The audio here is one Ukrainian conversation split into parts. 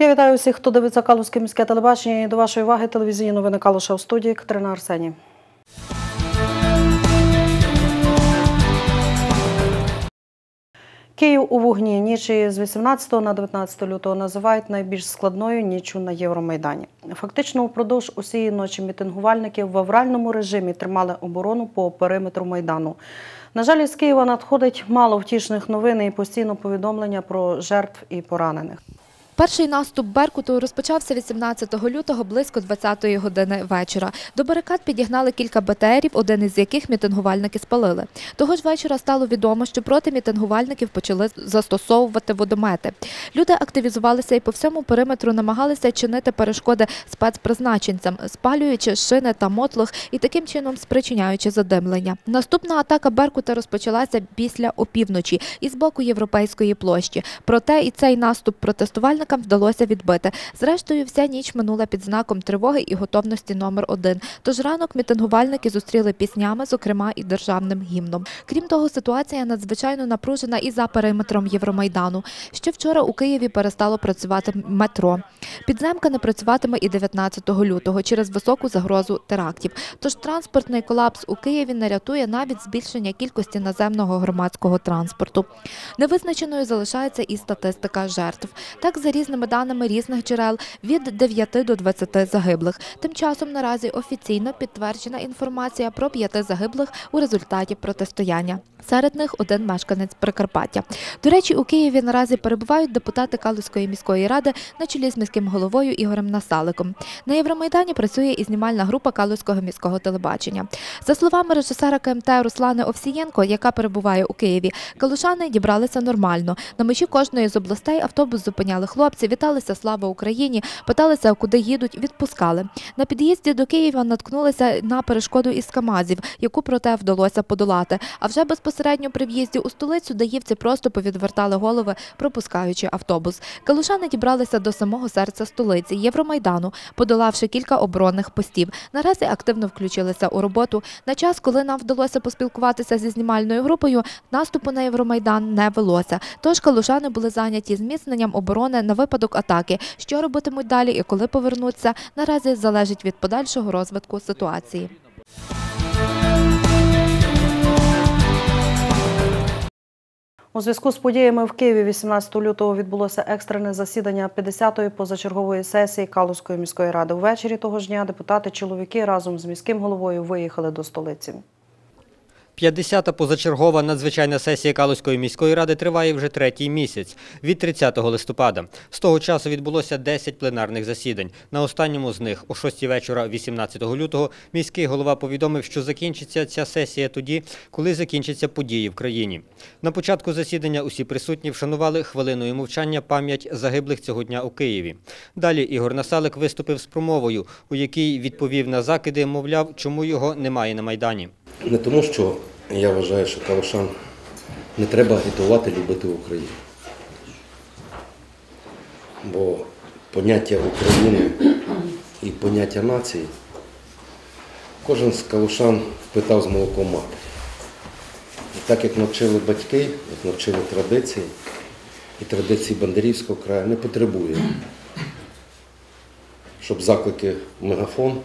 Я вітаю всіх, хто дивиться Калузьке міське телебачення. І до вашої уваги телевізійні новини Калуша у студії Катерина Арсені. Київ у вогні нічі з 18 на 19 лютого називають найбільш складною ніччю на Євромайдані. Фактично, упродовж усієї ночі мітингувальники в авральному режимі тримали оборону по периметру майдану. На жаль, із Києва надходить мало втішних новин і постійно повідомлення про жертв і поранених. Перший наступ Беркуту розпочався 18 лютого близько 20-ї години вечора. До барикад підігнали кілька БТРів, один із яких мітингувальники спалили. Того ж вечора стало відомо, що проти мітингувальників почали застосовувати водомети. Люди активізувалися і по всьому периметру намагалися чинити перешкоди спецпризначенцям, спалюючи шини та мотлох і таким чином спричиняючи задимлення. Наступна атака Беркута розпочалася після опівночі із боку європейської площі. Проте і цей наступ протестувальників вдалося відбити. Зрештою, вся ніч минула під знаком тривоги і готовності номер один. Тож ранок мітингувальники зустріли піснями, зокрема і державним гімном. Крім того, ситуація надзвичайно напружена і за периметром Євромайдану. Ще вчора у Києві перестало працювати метро. Підземка не працюватиме і 19 лютого через високу загрозу терактів. Тож транспортний колапс у Києві не рятує навіть збільшення кількості наземного громадського транспорту. Невизначеною залишається і статистика жертв. Так, за різними даними різних джерел від 9 до 20 загиблих. Тим часом наразі офіційно підтверджена інформація про п'яти загиблих у результаті протистояння. Серед них один мешканець Прикарпаття. До речі, у Києві наразі перебувають депутати Калузької міської ради на чолі з міським головою Ігорем Насаликом. На Євромайдані працює і знімальна група Калузького міського телебачення. За словами режисера КМТ Руслани Овсієнко, яка перебуває у Києві, калушани дібралися нормально. На межі кожної з областей автобус зупиняли хлопці, віталися слава Україні, питалися, куди їдуть, відпускали. На під'їзді до Києва наткнулися на перешкоду із Камазів, яку проте вдалося подолати. А вже безпосередньо при в'їзді у столицю даївці просто повідвертали голови, пропускаючи автобус. Калушани дібралися до самого серця столиці Євромайдану, подолавши кілька оборонних постів. Наразі активно включилися у роботу. На час, коли нам вдалося поспілкуватися зі знімальною групою, наступу на Євромайдан не велося. Тож калушани були зайняті зміцненням оборони на випадок атаки. Що робитимуть далі і коли повернуться, наразі залежить від подальшого розвитку ситуації. У зв'язку з подіями в Києві 18 лютого відбулося екстрене засідання 50-ї позачергової сесії Калузької міської ради. Увечері того ж дня депутати-чоловіки разом з міським головою виїхали до столиці. 50-та позачергова надзвичайна сесія Калузької міської ради триває вже третій місяць, від 30 листопада. З того часу відбулося 10 пленарних засідань. На останньому з них, о 6 вечора 18 лютого, міський голова повідомив, що закінчиться ця сесія тоді, коли закінчаться події в країні. На початку засідання усі присутні вшанували хвилиною мовчання пам'ять загиблих цього дня у Києві. Далі Ігор Насалик виступив з промовою, у якій відповів на закиди, мовляв, чому його немає на Майдані. Не тому, що я вважаю, що калушан не треба агітувати любити Україну. Бо поняття України і поняття нації кожен з калушан впитав з молоком матері. І так як навчили батьки, як навчили традиції, і традиції Бандерівського краю не потребує, щоб заклики в мегафон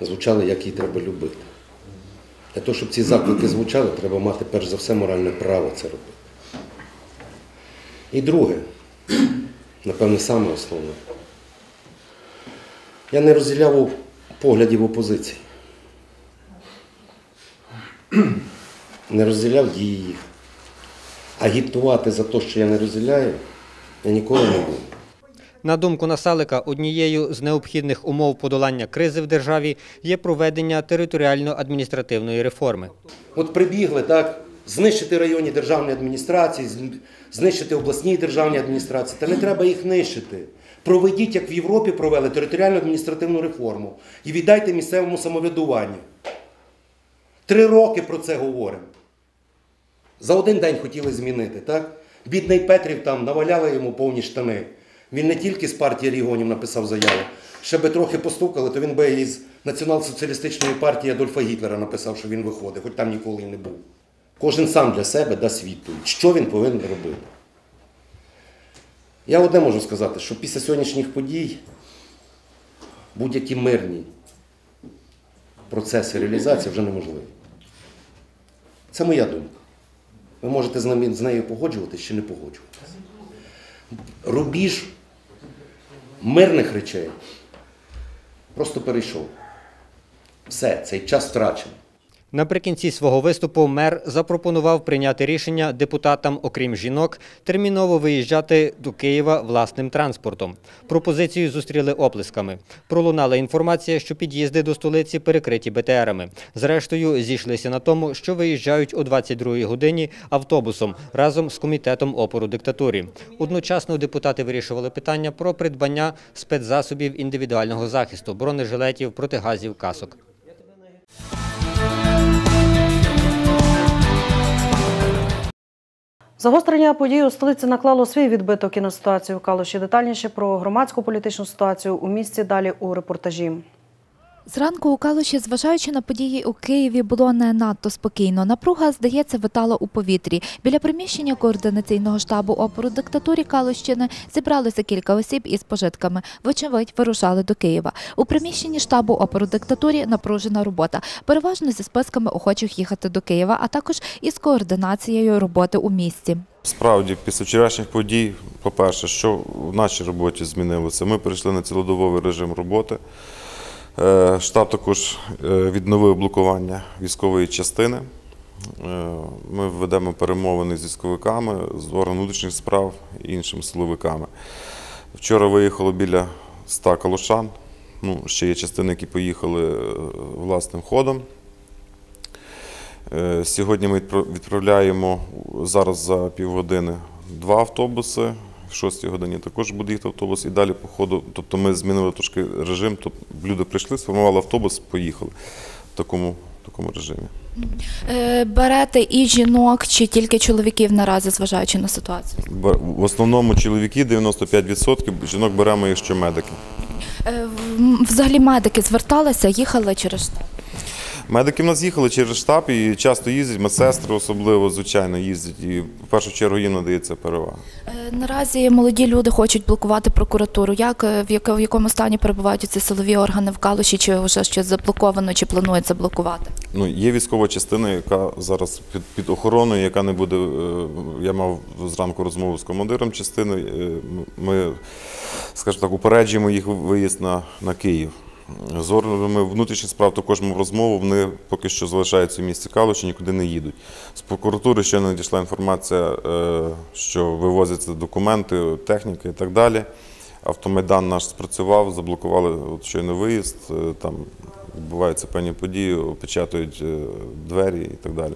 звучали, як її треба любити. Для того, щоб ці заклики звучали, треба мати перш за все моральне право це робити. І друге, напевне, саме основне. Я не розділяв поглядів опозиції. Не розділяв дії їх. Агітувати за те, що я не розділяю, я ніколи не буду. На думку Насалика, однією з необхідних умов подолання кризи в державі є проведення територіально-адміністративної реформи. От прибігли, так, знищити районні державні адміністрації, знищити обласні державні адміністрації. Та не треба їх нищити. Проведіть, як в Європі провели територіальну адміністративну реформу і віддайте місцевому самоврядуванню. Три роки про це говоримо. За один день хотіли змінити, так? Бідний Петрів там наваляли йому повні штани. Він не тільки з партії регіонів написав заяву, ще би трохи постукали, то він би із Націонал-соціалістичної партії Адольфа Гітлера написав, що він виходить, хоч там ніколи і не був. Кожен сам для себе дасть відповідь, що він повинен робити. Я одне можу сказати, що після сьогоднішніх подій будь-які мирні процеси реалізації вже неможливі. Це моя думка. Ви можете з, нею погоджуватися чи не погоджуватися. Рубіж мирних речей просто перейшов. Все, цей час втрачений. Наприкінці свого виступу мер запропонував прийняти рішення депутатам, окрім жінок, терміново виїжджати до Києва власним транспортом. Пропозицію зустріли оплесками. Пролунала інформація, що під'їзди до столиці перекриті БТРами. Зрештою, зійшлися на тому, що виїжджають о 22-й годині автобусом разом з комітетом опору диктатурі. Одночасно депутати вирішували питання про придбання спецзасобів індивідуального захисту, бронежилетів, протигазів, касок. Загострення подій у столиці наклало свій відбиток і на ситуацію в Калуші. Детальніше про громадську політичну ситуацію у місті далі у репортажі. Зранку у Калуші, зважаючи на події у Києві, було не надто спокійно. Напруга, здається, витала у повітрі. Біля приміщення координаційного штабу опору диктатурі Калущини зібралося кілька осіб із пожитками. Вочевидь, вирушали до Києва. У приміщенні штабу опору диктатурі напружена робота, переважно зі списками охочих їхати до Києва, а також із координацією роботи у місті. Справді, після вчорашніх подій, по-перше, що в нашій роботі змінилося, ми перейшли на цілодобовий режим роботи. Е, Штаб також е, відновив блокування військової частини. Е, Ми ведемо перемовини з військовиками, з органів внутрішніх справ і іншими силовиками. Вчора виїхало біля 100 калушан. Ну, ще є частини, які поїхали власним ходом. Сьогодні ми відпра- відправляємо зараз за півгодини два автобуси. В 6 годині також буде їхати автобус і далі по ходу. Тобто ми змінили трошки режим. Тобто люди прийшли, сформували автобус, поїхали в такому, в такому режимі. Е, Берете і жінок, чи тільки чоловіків наразі, зважаючи на ситуацію? В основному чоловіки 95%, жінок беремо, якщо медики. Е, Взагалі медики зверталися, їхали через штаб. Медики в нас їхали через штаб і часто їздять, медсестри особливо, звичайно, їздять. І в першу чергу їм надається перевага. Е, Наразі молоді люди хочуть блокувати прокуратуру. Як е, в якому стані перебувають ці силові органи в Калуші? Чи вже щось заблоковано, чи планується блокувати? Ну, є військова частина, яка зараз під, під охороною, яка не буде. е, Я мав зранку розмову з командиром частини. Ми, скажімо так, упереджуємо їх виїзд на, на Київ. З органами внутрішніх справ також мав розмову. Вони поки що залишаються в місті Калуші, нікуди не їдуть. З прокуратури ще надійшла інформація, е, що вивозяться документи, техніка і так далі. Автомайдан наш спрацював, заблокували от щойно виїзд, е, там відбуваються певні події, опечатують е, двері і так далі.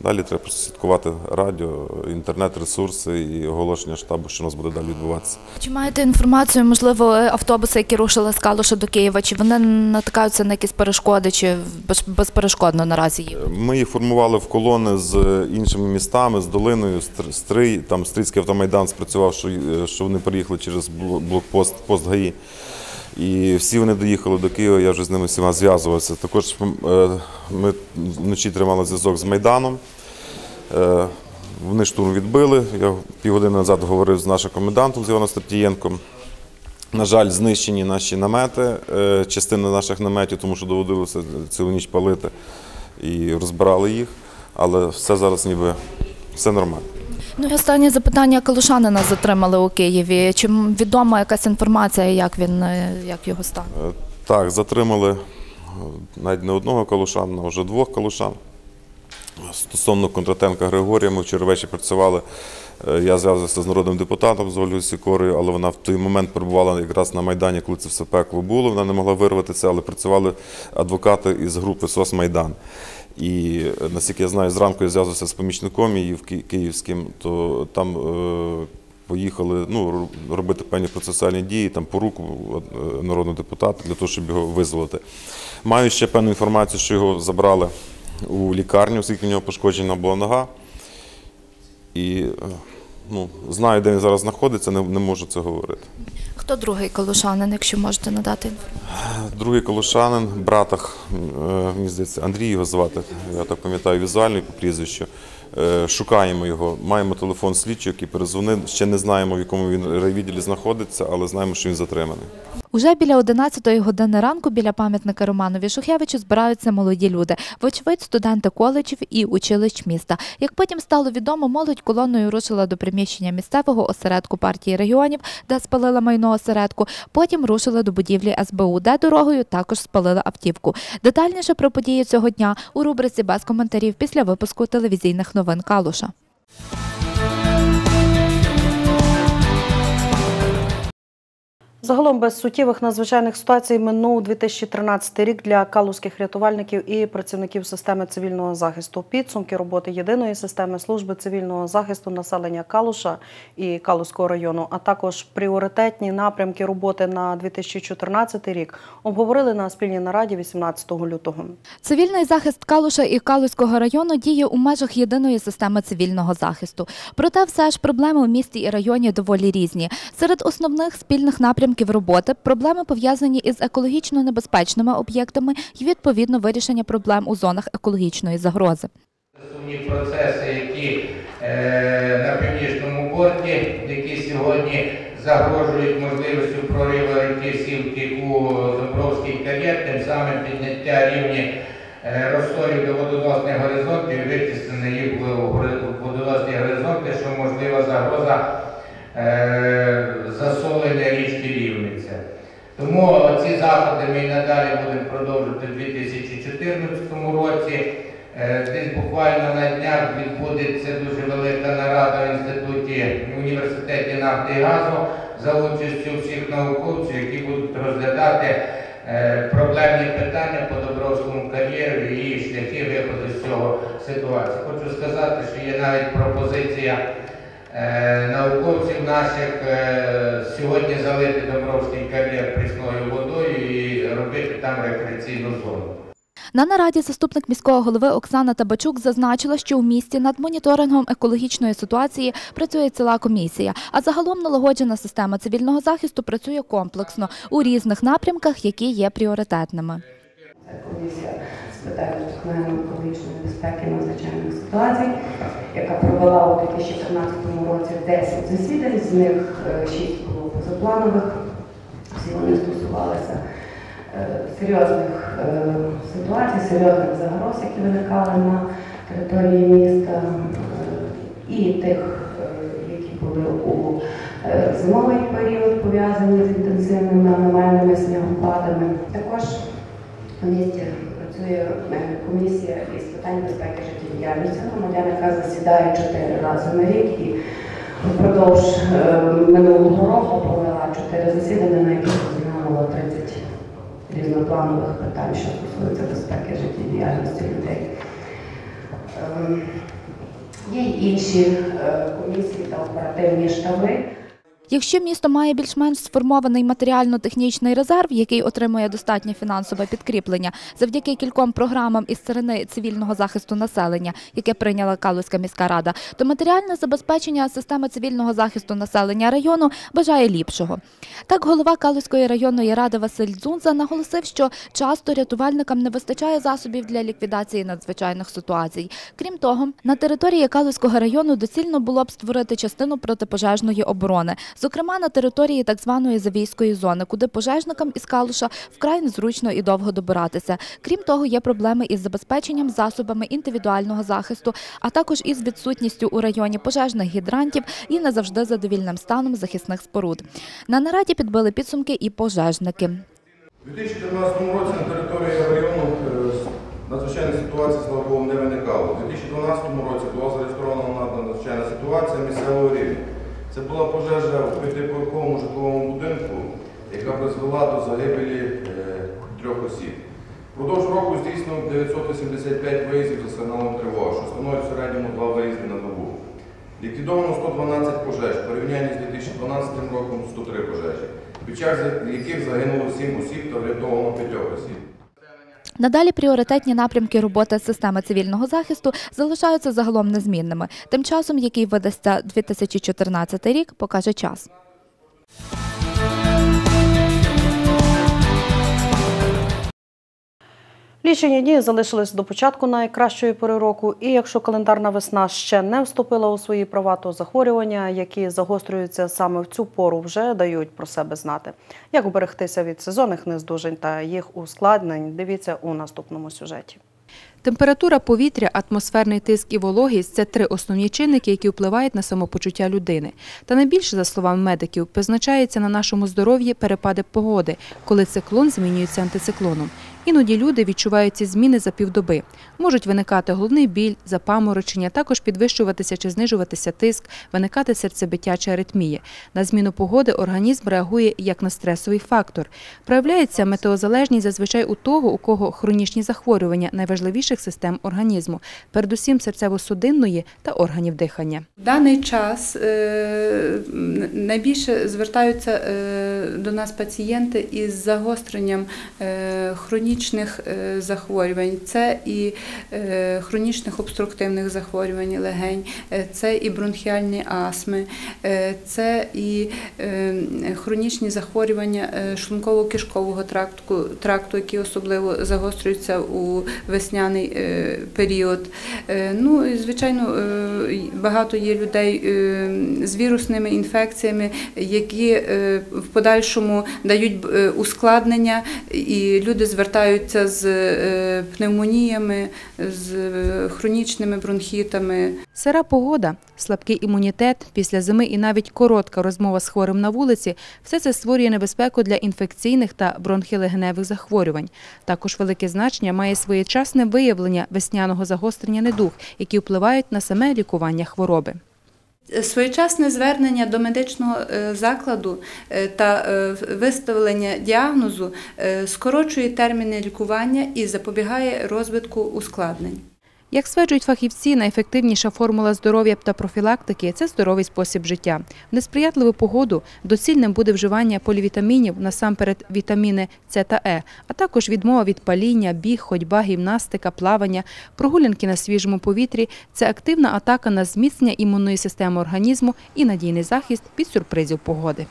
Далі треба просто слідкувати радіо, інтернет-ресурси і оголошення штабу, що у нас буде далі відбуватися. Чи маєте інформацію, можливо, е, автобуси, які рушили з Калуша до Києва, чи вони натикаються на якісь перешкоди, чи без- безперешкодно наразі їдуть? Ми їх формували в колони з іншими містами, з долиною, Стр- Стрий. Там Стрийський автомайдан спрацював, що, е, вони приїхали через бло- блокпост пост ГАІ. І всі вони доїхали до Києва, я вже з ними всіма зв'язувався. Також е, ми вночі тримали зв'язок з Майданом. Е, Вони штурм відбили. Я півгодини назад говорив з нашим комендантом з Іваном Стартієнком. На жаль, знищені наші намети, е, частина наших наметів, тому що доводилося цілу ніч палити і розбирали їх. Але все зараз ніби все нормально. Ну і останнє запитання. Калушанина затримали у Києві. Чи відома якась інформація, як він е, як його стан? Е, Так, затримали е, навіть не одного калушана, а вже двох калушан. Стосовно Кондратенка Григорія, ми вчора ввечері працювали. Я зв'язався з народним депутатом з Ольгою Сікорою, але вона в той момент перебувала якраз на Майдані, коли це все пекло було. Вона не могла вирватися, але працювали адвокати із групи СОС Майдан. І е, наскільки я знаю, зранку я зв'язався з помічником її в київським, то там е, поїхали ну, робити певні процесуальні дії, там по руку е, народного депутата для того, щоб його визволити. Маю ще певну інформацію, що його забрали у лікарню, оскільки в нього пошкоджена була нога. І ну, знаю, де він зараз знаходиться, не, не можу це говорити. Хто другий колошанин, якщо можете надати? Другий колошанин, братах, е, мені здається, Андрій його звати, я так пам'ятаю візуально по прізвищу. Е, Шукаємо його, маємо телефон слідчого, який перезвонив. Ще не знаємо, в якому він райвідділі знаходиться, але знаємо, що він затриманий. Уже біля 11-ї години ранку біля пам'ятника Романові Шухевичу збираються молоді люди, вочевидь, студенти коледжів і училищ міста. Як потім стало відомо, молодь колоною рушила до приміщення місцевого осередку партії регіонів, де спалила майно осередку. Потім рушили до будівлі СБУ, де дорогою також спалили автівку. Детальніше про події цього дня у рубриці без коментарів після випуску телевізійних новин Калуша. Загалом без суттєвих надзвичайних ситуацій минув 2013 рік для калузьких рятувальників і працівників системи цивільного захисту. Підсумки роботи єдиної системи служби цивільного захисту населення Калуша і Калузького району, а також пріоритетні напрямки роботи на 2014 рік обговорили на спільній нараді 18 лютого. Цивільний захист Калуша і Калузького району діє у межах єдиної системи цивільного захисту. Проте все ж проблеми у місті і районі доволі різні. Серед основних спільних напрямків роботи проблеми пов'язані із екологічно небезпечними об'єктами і відповідно вирішення проблем у зонах екологічної загрози. Основні процеси, які е, на північному борті, які сьогодні загрожують можливістю прориву ріки Сівки у Домбровський кар'єр, тим самим підняття рівні е, розсорів до водоносних горизонтів, витіснення їх в гори- в водоносні горизонти, що можлива загроза е, засолення річки Рівниця. Тому ці заходи ми і надалі будемо продовжувати в 2014 році. Е, Десь буквально на днях відбудеться дуже велика нарада в інституті університеті нафти і газу за участю всіх науковців, які будуть розглядати е, проблемні питання по Добровському кар'єру і шляхи виходу з цього ситуації. Хочу сказати, що є навіть пропозиція науковців наших е, сьогодні залити Добровський кар'єр прісною водою і робити там рекреаційну зону. На нараді заступник міського голови Оксана Табачук зазначила, що у місті над моніторингом екологічної ситуації працює ціла комісія, а загалом налагоджена система цивільного захисту працює комплексно у різних напрямках, які є пріоритетними. Комісія питань екологічної безпеки надзвичайних ситуацій, яка провела у 2014 році 10 засідань, з них 6 було позапланових. Всі вони стосувалися е, серйозних е, ситуацій, серйозних загроз, які виникали на території міста, е, і тих, е, які були у е, зимовий період, пов'язані з інтенсивними аномальними снігопадами. Також у місті працює е, комісія із питань безпеки життєдіяльності громадян, яка засідає чотири рази на рік і впродовж е, минулого року провела чотири засідання, на яких розглянула 30 різнопланових питань, що стосуються безпеки життєдіяльності людей. Ем, Є інші е, комісії та оперативні штаби. Якщо місто має більш-менш сформований матеріально-технічний резерв, який отримує достатнє фінансове підкріплення завдяки кільком програмам із сторони цивільного захисту населення, яке прийняла Калузька міська рада, то матеріальне забезпечення системи цивільного захисту населення району бажає ліпшого. Так, голова Калузької районної ради Василь Дзунза наголосив, що часто рятувальникам не вистачає засобів для ліквідації надзвичайних ситуацій. Крім того, на території Калузького району доцільно було б створити частину протипожежної оборони, зокрема на території так званої Завійської зони, куди пожежникам із Калуша вкрай незручно і довго добиратися. Крім того, є проблеми із забезпеченням засобами індивідуального захисту, а також із відсутністю у районі пожежних гідрантів і не завжди задовільним станом захисних споруд. На нараді підбили підсумки і пожежники. У 2014 році на території району е, надзвичайна ситуація, слава Богу, не виникало. У 2012 році була зареєстрована надзвичайна ситуація місцевого рівня. Це була пожежа в п'ятиповерховому житловому будинку, яка призвела до загибелі е, трьох осіб. Впродовж року здійснено 985 виїздів за сигналом тривоги, що становить в середньому два виїзди на добу. Ліквідовано 112 пожеж, в порівнянні з 2012 роком 103 пожежі, під час яких загинуло 7 осіб та врятовано 5 осіб. Надалі пріоритетні напрямки роботи системи цивільного захисту залишаються загалом незмінними. Тим часом, який видасться 2014 рік, покаже час. Лічені дні залишились до початку найкращої пори року, і якщо календарна весна ще не вступила у свої права, то захворювання, які загострюються саме в цю пору, вже дають про себе знати. Як уберегтися від сезонних нездужень та їх ускладнень, дивіться у наступному сюжеті. Температура повітря, атмосферний тиск і вологість це три основні чинники, які впливають на самопочуття людини. Та найбільше, за словами медиків, позначається на нашому здоров'ї перепади погоди, коли циклон змінюється антициклоном. Іноді люди відчувають ці зміни за півдоби. Можуть виникати головний біль, запаморочення, також підвищуватися чи знижуватися тиск, виникати серцебиття чи аритмії. На зміну погоди організм реагує як на стресовий фактор. Проявляється метеозалежність зазвичай у того, у кого хронічні захворювання найважливіших систем організму, передусім серцево-судинної та органів дихання. В даний час е, найбільше звертаються е, до нас пацієнти із загостренням е, хронічних е, захворювань. Це і е, хронічних обструктивних захворювань легень, е, це і бронхіальні астми, це і хронічні захворювання шлунково-кишкового тракту, тракту, які особливо загострюються у весняний період. Ну звичайно, багато є людей з вірусними інфекціями, які в подальшому дають ускладнення, і люди звертаються з е, пневмоніями, з е, хронічними бронхітами. Сира погода, слабкий імунітет, після зими і навіть коротка розмова з хворим на вулиці – все це створює небезпеку для інфекційних та бронхілегеневих захворювань. Також велике значення має своєчасне виявлення весняного загострення недуг, які впливають на саме лікування хвороби. Своєчасне звернення до медичного е, закладу е, та е, виставлення діагнозу скорочує терміни лікування і запобігає розвитку ускладнень. Як стверджують фахівці, найефективніша формула здоров'я та профілактики – це здоровий спосіб життя. В несприятливу погоду доцільним буде вживання полівітамінів, насамперед вітаміни С та Е, а також відмова від паління, біг, ходьба, гімнастика, плавання, прогулянки на свіжому повітрі – це активна атака на зміцнення імунної системи організму і надійний захист від сюрпризів погоди.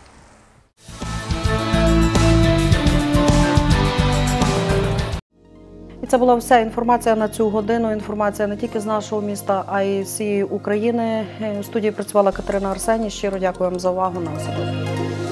І це була вся інформація на цю годину. Інформація не тільки з нашого міста, а й всієї України. Е, У студії працювала Катерина Арсені. Щиро дякую вам за увагу. На добре.